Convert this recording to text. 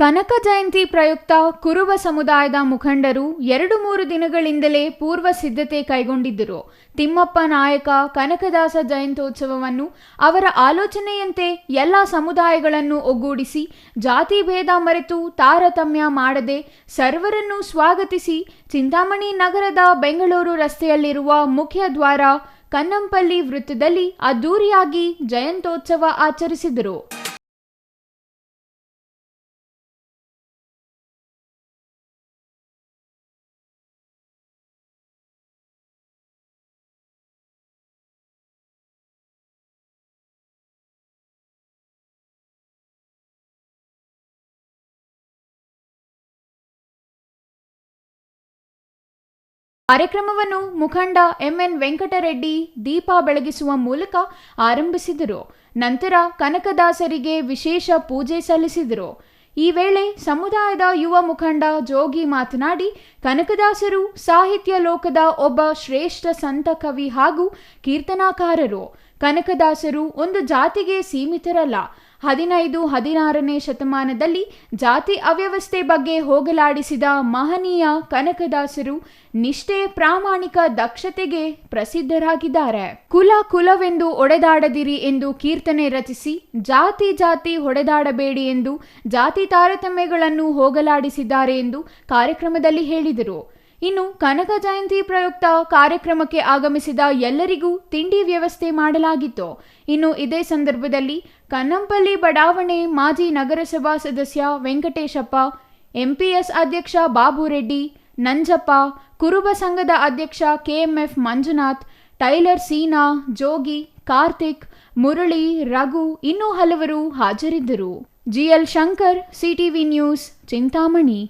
ಕನಕ ಜಯಂತಿ ಪ್ರಯುಕ್ತ ಕುರುಬ ಸಮುದಾಯದ ಮುಖಂಡರು ಎರಡು ಮೂರು ದಿನಗಳಿಂದಲೇ ಪೂರ್ವ ಸಿದ್ಧತೆ ಕೈಗೊಂಡಿದ್ದರು. ತಿಮ್ಮಪ್ಪ ನಾಯಕ ಕನಕದಾಸ ಜಯಂತ್ಯೋತ್ಸವವನ್ನು ಅವರ ಆಲೋಚನೆಯಂತೆ ಎಲ್ಲ ಸಮುದಾಯಗಳನ್ನು ಒಗ್ಗೂಡಿಸಿ, ಜಾತಿ ಭೇದ ಮರೆತು ತಾರತಮ್ಯ ಮಾಡದೆ ಸರ್ವರನ್ನು ಸ್ವಾಗತಿಸಿ ಚಿಂತಾಮಣಿ ನಗರದ ಬೆಂಗಳೂರು ರಸ್ತೆಯಲ್ಲಿರುವ ಮುಖ್ಯ ದ್ವಾರ ಕನ್ನಂಪಲ್ಲಿ ವೃತ್ತದಲ್ಲಿ ಅದ್ದೂರಿಯಾಗಿ ಜಯಂತ್ಯೋತ್ಸವ ಆಚರಿಸಿದರು. ಕಾರ್ಯಕ್ರಮವನ್ನು ಮುಖಂಡ ಎಂಎನ್ ವೆಂಕಟರೆಡ್ಡಿ ದೀಪ ಬೆಳಗಿಸುವ ಮೂಲಕ ಆರಂಭಿಸಿದರು. ನಂತರ ಕನಕದಾಸರಿಗೆ ವಿಶೇಷ ಪೂಜೆ ಸಲ್ಲಿಸಿದರು. ಈ ವೇಳೆ ಸಮುದಾಯದ ಯುವ ಮುಖಂಡ ಜೋಗಿ ಮಾತನಾಡಿ, ಕನಕದಾಸರು ಸಾಹಿತ್ಯ ಲೋಕದ ಒಬ್ಬ ಶ್ರೇಷ್ಠ ಸಂತ ಕವಿ ಹಾಗೂ ಕೀರ್ತನಾಕಾರರು. ಕನಕದಾಸರು ಒಂದು ಜಾತಿಗೆ ಸೀಮಿತರಲ್ಲ. ಹದಿನೈದು, ಹದಿನಾರನೇ ಶತಮಾನದಲ್ಲಿ ಜಾತಿ ಅವ್ಯವಸ್ಥೆ ಬಗ್ಗೆ ಹೋಗಲಾಡಿಸಿದ ಮಹನೀಯ ಕನಕದಾಸರು ನಿಷ್ಠೆ ಪ್ರಾಮಾಣಿಕ ದಕ್ಷತೆಗೆ ಪ್ರಸಿದ್ಧರಾಗಿದ್ದಾರೆ. ಕುಲ ಕುಲವೆಂದು ಒಡೆದಾಡದಿರಿ ಎಂದು ಕೀರ್ತನೆ ರಚಿಸಿ, ಜಾತಿ ಜಾತಿ ಹೊಡೆದಾಡಬೇಡಿ ಎಂದು ಜಾತಿ ತಾರತಮ್ಯಗಳನ್ನು ಹೋಗಲಾಡಿಸಿದ್ದಾರೆ ಎಂದು ಕಾರ್ಯಕ್ರಮದಲ್ಲಿ ಹೇಳಿದರು. ಇನ್ನು ಕನಕ ಜಯಂತಿ ಪ್ರಯುಕ್ತ ಕಾರ್ಯಕ್ರಮಕ್ಕೆ ಆಗಮಿಸಿದ ಎಲ್ಲರಿಗೂ ತಿಂಡಿ ವ್ಯವಸ್ಥೆ ಮಾಡಲಾಗಿತ್ತು. ಇನ್ನು ಇದೇ ಸಂದರ್ಭದಲ್ಲಿ ಕನ್ನಂಪಲ್ಲಿ ಬಡಾವಣೆ ಮಾಜಿ ನಗರಸಭಾ ಸದಸ್ಯ ವೆಂಕಟೇಶಪ್ಪ, ಎಂಪಿಎಸ್ ಅಧ್ಯಕ್ಷ ಬಾಬುರೆಡ್ಡಿ, ನಂಜಪ್ಪ, ಕುರುಬ ಸಂಘದ ಅಧ್ಯಕ್ಷ ಕೆಎಂಎಫ್ ಮಂಜುನಾಥ್, ಟೈಲರ್ ಸೀನಾ, ಜೋಗಿ, ಕಾರ್ತಿಕ್, ಮುರಳಿ, ರಘು ಇನ್ನೂ ಹಲವರು ಹಾಜರಿದ್ದರು. GL Shankar, CTV news, Chintamani.